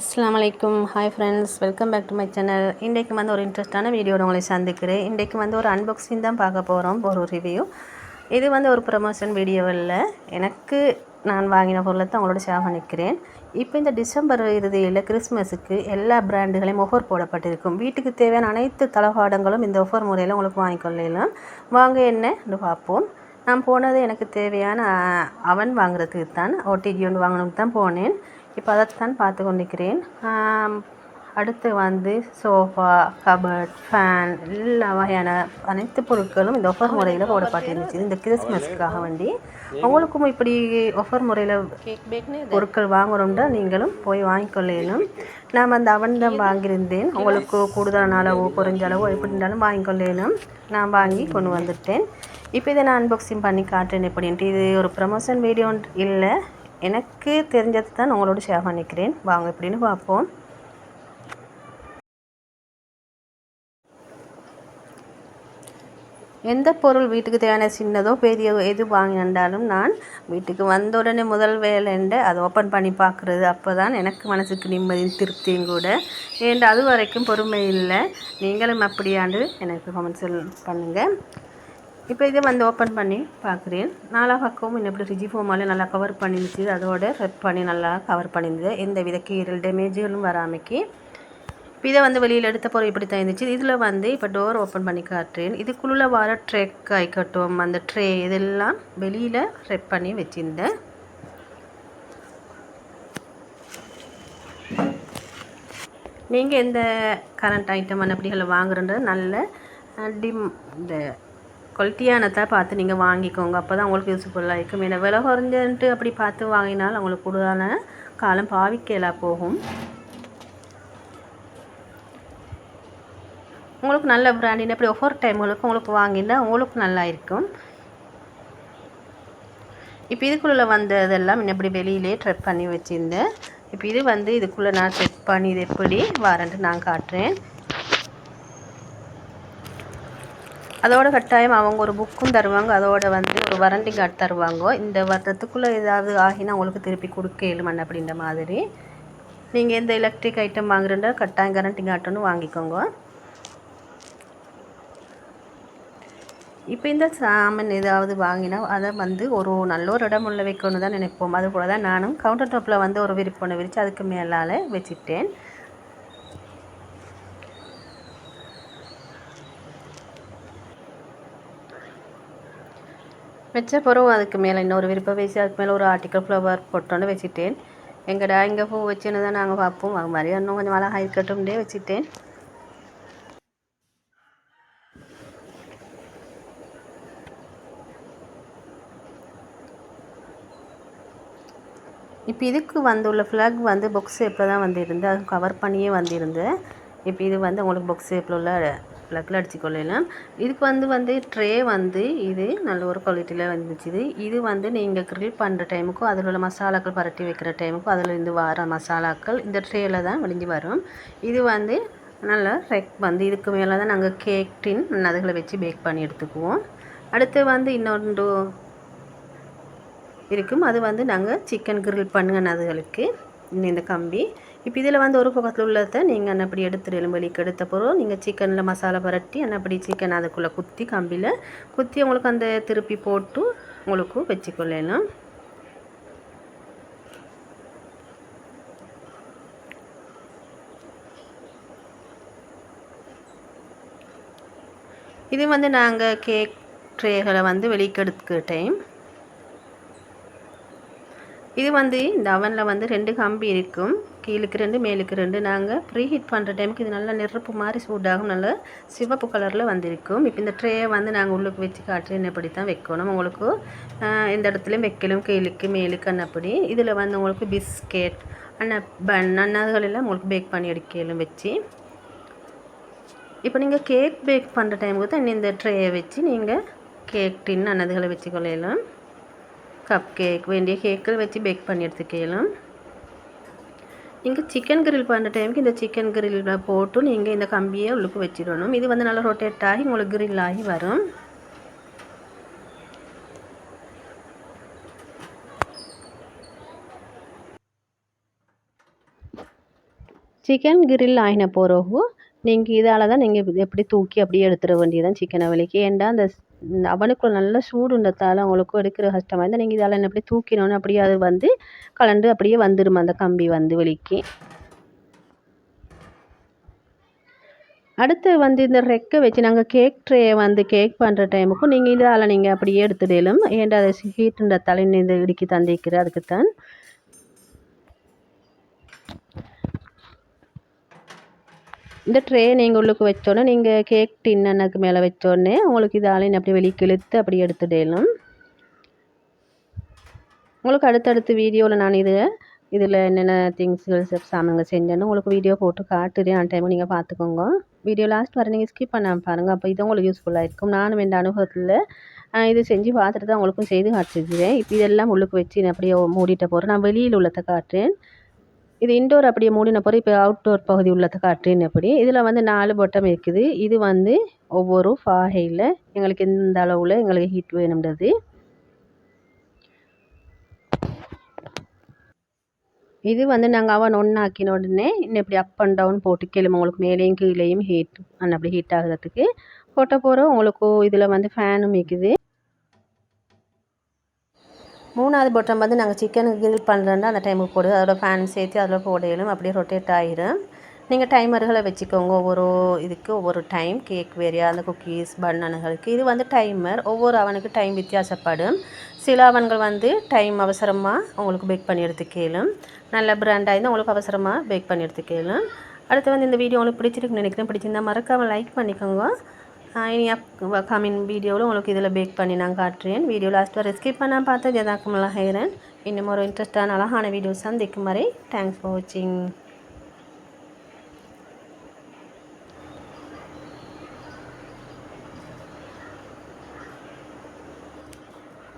அஸ்ஸலாமு hi friends welcome back to my channel இன்றைக்கு வந்து ஒரு இன்ட்ரெஸ்டான வீடியோட உங்களை சந்திக்கிறேன். இன்றைக்கு வந்து ஒரு அன்பாக்சிங் தான் பார்க்க போகிறோம் ஒரு ரிவ்யூ இது வந்து ஒரு ப்ரமோஷன் வீடியோ இல்லை எனக்கு நான் வாங்கின பொருளை தான் உங்களோட ஷேர் பண்ணிக்கிறேன். இப்போ இந்த டிசம்பர் இறுதியில் கிறிஸ்மஸுக்கு எல்லா பிராண்டுகளையும் ஒஃபர் போடப்பட்டிருக்கும். வீட்டுக்கு தேவையான அனைத்து தளபாடங்களும் இந்த ஒஃபர் முறையில் உங்களுக்கு வாங்கிக்கொள்ளலாம் வாங்க என்னன்னு பார்ப்போம். நான் போனது எனக்கு தேவையான அவன் வாங்குறதுக்கு தான் ஓடிஜி ஒன்று வாங்கணும்னு தான் போனேன். இப்போ அதைத்தான் பார்த்து கொண்டிருக்கிறேன். அடுத்து வந்து சோஃபா கபட் ஃபேன் எல்லா வகையான அனைத்து பொருட்களும் இந்த ஒஃபர் முறையில் போடப்பட்டிருந்துச்சு இந்த கிறிஸ்மஸ்க்காக வேண்டி. உங்களுக்கும் இப்படி ஒஃபர் முறையில் பொருட்கள் வாங்குகிறோம்னா நீங்களும் போய் வாங்கிக்கொள்ளணும் நான் அந்த அவன் தான் வாங்கியிருந்தேன். உங்களுக்கு கூடுதலான அளவோ குறைஞ்ச அளவோ எப்படி இருந்தாலும் வாங்கிக்கொள்ளணும் நான் வாங்கி கொண்டு வந்துட்டேன். இப்போ இதை நான் அன்பாக்சிங் பண்ணி காட்டுறேன். எப்படின்ட்டு இது ஒரு ப்ரமோஷன் வீடியோ இல்லை. எனக்கு தெரிஞ்சது தான் உங்களோட ஷேர் பண்ணிக்கிறேன். வாங்க எப்படின்னு பார்ப்போம். எந்த பொருள் வீட்டுக்கு தேவையான சின்னதோ பெரிய எது வாங்கினாலும் நான் வீட்டுக்கு வந்த உடனே முதல் வேலைண்டு அதை ஓப்பன் பண்ணி பார்க்குறது. அப்போ தான் எனக்கு மனசுக்கு நிம்மதியும் திருப்தியும் கூட. ஏன் அது வரைக்கும் பொறுமை இல்லை. நீங்களும் அப்படியாண்டு எனக்கு கமெண்ட்ஸ் பண்ணுங்கள் இப்போ இதை வந்து ஓப்பன் பண்ணி பார்க்குறேன். நாலா பக்கமும் இப்படி ரிஜி ஃபோமாலே நல்லா கவர் பண்ணிருந்துச்சு அதோட ரெப் பண்ணி நல்லா கவர் பண்ணியிருந்தது எந்த வித கீரல் டேமேஜுகளும் வராமைக்கு. இப்போ இதை வந்து வெளியில் எடுத்த பொருள் இப்படி தான் இருந்துச்சு. இதில் வந்து இப்போ டோர் ஓப்பன் பண்ணி காட்டுறேன். இதுக்குள்ளே வர ட்ரெக் ஆயிக்கட்டும் அந்த ட்ரே இதெல்லாம் வெளியில் ரெப் பண்ணி வச்சுருந்தேன். நீங்கள் எந்த கரண்ட் ஐட்டம் அப்படிகளை வாங்குறன்றது நல்ல டிம் இந்த குவாலிட்டியானதை பார்த்து நீங்கள் வாங்கிக்கோங்க. அப்போ தான் உங்களுக்கு யூஸ்ஃபுல்லாக இருக்கும். ஏன்னா விலை குறைஞ்சன்ட்டு அப்படி பார்த்து வாங்கினால் அவங்களுக்கு கூடுதலான காலம் பாவிக்கலாக போகும். உங்களுக்கு நல்ல பிராண்டின் அப்படி ஒவ்வொரு டைம்களுக்கும் உங்களுக்கு வாங்கினா உங்களுக்கு நல்லா இருக்கும். இப்போ இதுக்குள்ளே வந்ததெல்லாம் இப்படி வெளியிலே ட்ரெப் பண்ணி வச்சுருந்தேன். இப்போ இது வந்து இதுக்குள்ளே நான் செக் பண்ணி இது எப்படி வரேன்ட்டு நான் காட்டுறேன். அதோட கட்டாயம் அவங்க ஒரு புக்கும் தருவாங்க. அதோட வந்து ஒரு வரண்டி கார்டு தருவாங்க. இந்த வருடத்துக்குள்ளே ஏதாவது ஆகினா உங்களுக்கு திருப்பி கொடுக்க இயலுமன் அப்படின்ற மாதிரி. நீங்கள் எந்த எலக்ட்ரிக் ஐட்டம் வாங்குறதா கட்டாயம் கரண்டி கார்டுன்னு வாங்கிக்கோங்க. இப்போ இந்த சாமான் ஏதாவது வாங்கினா அதை வந்து ஒரு நல்ல ஒரு இடம் உள்ள வைக்கணும்னு தான் நினைப்போம். அது போல தான் நானும் கவுண்டர் டாப்பில் வந்து ஒரு விரிப்பொண்ணு விரித்து அதுக்கு மேலால் வச்சுட்டேன் வச்ச பிறகு அதுக்கு மேலே இன்னொரு விருப்பம் வச்சு அதுக்கு மேலே ஒரு ஆர்டிக்கல் ஃப்ளவர் போட்டோன்னு வச்சுட்டேன். எங்கடா இங்கே பூ வச்சுன்னு தான் நாங்கள் பார்ப்போம். அது மாதிரி இன்னும் கொஞ்சம் அழகாக இருக்கட்டும்னே வச்சுட்டேன். இப்போ இதுக்கு வந்துள்ள ஃப்ளாக் வந்து புக்ஸ் ஷேப்பில் தான் வந்திருந்து அது கவர் பண்ணியே வந்திருந்து இப்போ இது வந்து உங்களுக்கு புக் ஷேப்பில் உள்ள ப்ளக்கில் அடித்து கொள்ளலாம் இதுக்கு வந்து வந்து ட்ரே வந்து இது நல்ல ஒரு குவாலிட்டியில் வந்துச்சு இது வந்து நீங்கள் க்ரில் பண்ணுற டைமுக்கும் அதில் உள்ள மசாலாக்கள் பரட்டி வைக்கிற டைமுக்கும் அதில் இருந்து வர மசாலாக்கள் இந்த ட்ரேயில் தான் விழிஞ்சு வரும். இது வந்து நல்லா ரெக் வந்து இதுக்கு மேலே தான் நாங்கள் கேக் டின் அதுகளை வச்சு பேக் பண்ணி எடுத்துக்குவோம். அடுத்து வந்து இன்னொன்று இருக்கும். அது வந்து நாங்கள் சிக்கன் க்ரில் பண்ணுங்க அதுகளுக்கு இந்த கம்பி. இப்போ இதில் வந்து ஒரு பக்கத்தில் உள்ளதை நீங்கள் அன்னப்படி எடுத்துரு எலும்பலிக்கு எடுத்த பிறகு நீங்கள் சிக்கனில் மசாலா பரட்டி அன்னப்படி சிக்கன் அதுக்குள்ளே குத்தி கம்பியில் குத்தி உங்களுக்கு அந்த திருப்பி போட்டு உங்களுக்கு வச்சுக்கொள்ளலாம். இது வந்து நாங்கள் கேக் ட்ரேகளை வந்து வெளிக்கெடுத்துக்கிட்டேன். இது வந்து இந்த அவனில் வந்து ரெண்டு கம்பி இருக்கும். கீழுக்கு ரெண்டு மேலுக்கு ரெண்டு. நாங்கள் ப்ரீ ஹீட் பண்ணுற டைமுக்கு இது நல்லா நெருப்பு மாதிரி சூடாகும். நல்லா சிவப்பு கலரில் வந்திருக்கும். இப்போ இந்த ட்ரேயை வந்து நாங்கள் உள்ளுக்கு வச்சு காட்டுறேன் என்னப்படி தான் வைக்கணும். உங்களுக்கு இந்த இடத்துலையும் வைக்கலும். கீழுக்கு மேலுக்கு அன்னப்படி. இதில் வந்து உங்களுக்கு பிஸ்கெட் அண்ணா பன் அன்னதுகள் எல்லாம் உங்களுக்கு பேக் பண்ணி எடுக்கலும் வச்சு. இப்போ நீங்கள் கேக் பேக் பண்ணுற டைமுக்கு தான் இந்த ட்ரேயை வச்சு நீங்கள் கேக் டின் அன்னதுகளை வச்சுக்கொள்ளலாம் கப் கேக் வேண்டிய கேக்கள் வச்சு பேக் பண்ணி எடுத்துக்கலாம். நீங்கள் சிக்கன் கிரில் பண்ணுற டைமுக்கு இந்த சிக்கன் கிரில்ல போட்டு நீங்கள் இந்த கம்பியை உள்ளுக்கு வச்சிடணும். இது வந்து நல்லா ரொட்டேட் ஆகி உங்களுக்கு கிரில் ஆகி வரும். சிக்கன் கிரில் ஆகின போகிறவோ நீங்கள் இதால் தான் நீங்கள் எப்படி தூக்கி அப்படியே எடுத்துட வேண்டியதான் சிக்கனை விலைக்கு ஏன்டா அந்த அவனுக்குள்ள நல்ல சூடுன்றதால அவங்களுக்கும் எடுக்கிற கஷ்டமாக இருந்தால் நீங்கள் இதால் எப்படி தூக்கினோன்னு அப்படியே அது வந்து கலண்டு அப்படியே வந்துடும் அந்த கம்பி வந்து வெளிக்கு. அடுத்து வந்து இந்த ரெக்கை வச்சு நாங்கள் கேக் ட்ரேயை வந்து கேக் பண்ணுற டைமுக்கும் நீங்கள் இதால் நீங்கள் அப்படியே எடுத்துடலும். ஏன்டா அதை ஹீட்டுன்ற தலை இந்த இடுக்கி தந்திக்கிற அதுக்குத்தான். இந்த ட்ரே நீங்கள் உள்ளுக்கு வச்சோன்னே நீங்கள் கேக் டின்னனுக்கு மேலே வச்சோடனே உங்களுக்கு இதால் அப்படி வெளியே கிழித்து அப்படி எடுத்துடலும் உங்களுக்கு அடுத்தடுத்து வீடியோவில் நான் இது இதில் என்னென்ன திங்ஸ்கள் சாமான்கள் செஞ்சேன்னு உங்களுக்கு வீடியோ போட்டு காட்டுறேன். அந்த டைமும் நீங்கள் பார்த்துக்கோங்க. வீடியோ லாஸ்ட் வர நீங்கள் ஸ்கிப் பண்ணாமல் பாருங்கள் அப்போ இது உங்களுக்கு யூஸ்ஃபுல்லாக இருக்கும். நானும் எந்த அனுபவத்தில் இது செஞ்சு பார்த்துட்டு தான் உங்களுக்கும் செய்து காட்டுறேன் இப்போ இதெல்லாம் உள்ளுக்கு வச்சு நான் அப்படியே மூடிட்ட போகிறேன் நான் வெளியில் உள்ளதை காட்டுறேன். இது இன்டோர் அப்படியே மூடின பிறகு இப்போ அவுட்டோர் பகுதி உள்ளதை காட்டுறேன் எப்படி. இதில் வந்து நாலு பொட்டம் இருக்குது. இது வந்து ஒவ்வொரு ஃபாகையில் எங்களுக்கு எந்த அளவில் எங்களுக்கு ஹீட் வேணுன்றது இது வந்து நாங்கள் அவன் ஒன்றாக்கின உடனே இன்னும் இப்படி அப் அண்ட் டவுன் போட்டு கிளம்பு உங்களுக்கு மேலேயும் கீழேயும் ஹீட் அந்த அப்படி ஹீட் ஆகுறதுக்கு. போட்ட போகிறோம் உங்களுக்கு இதில் வந்து ஃபேனும் இருக்குது. மூணாவது பொட்டம் வந்து நாங்கள் சிக்கன் கிரில் பண்ணுறோன்னா அந்த டைமுக்கு போடுது அதோட ஃபேன் சேர்த்து அதில் போடையிலும் அப்படியே ரொட்டேட் ஆகிரும் நீங்கள் டைமர்களை வச்சுக்கோங்க ஒவ்வொரு இதுக்கு ஒவ்வொரு டைம் கேக் வேரியா அந்த குக்கீஸ் பன்னானுகளுக்கு இது வந்து டைமர் ஒவ்வொரு அவனுக்கு டைம் வித்தியாசப்படும். சில அவன்கள் வந்து டைம் அவசரமாக உங்களுக்கு பேக் பண்ணி எடுத்துக்கலும் நல்ல பிராண்டாக இருந்தால் உங்களுக்கு அவசரமாக பேக் பண்ணி எடுத்துக்கலும் அடுத்து வந்து இந்த வீடியோ உங்களுக்கு பிடிச்சிருக்குன்னு நினைக்கிறேன். பிடிச்சிருந்தா மறக்காமல் லைக் பண்ணிக்கோங்க. இனி அப் கமிங் வீடியோவில் உங்களுக்கு இதில் பேக் பண்ணி நான் காட்டுறேன். வீடியோ லாஸ்ட் வரை ஸ்கிப் பண்ணால் பார்த்து ஜதாக்கமெல்லாம் ஹேரன். இன்னும் ஒரு இன்ட்ரெஸ்டான அழகான வீடியோஸ் சந்திக்கும் வரை தேங்க்ஸ் ஃபார் வாட்சிங்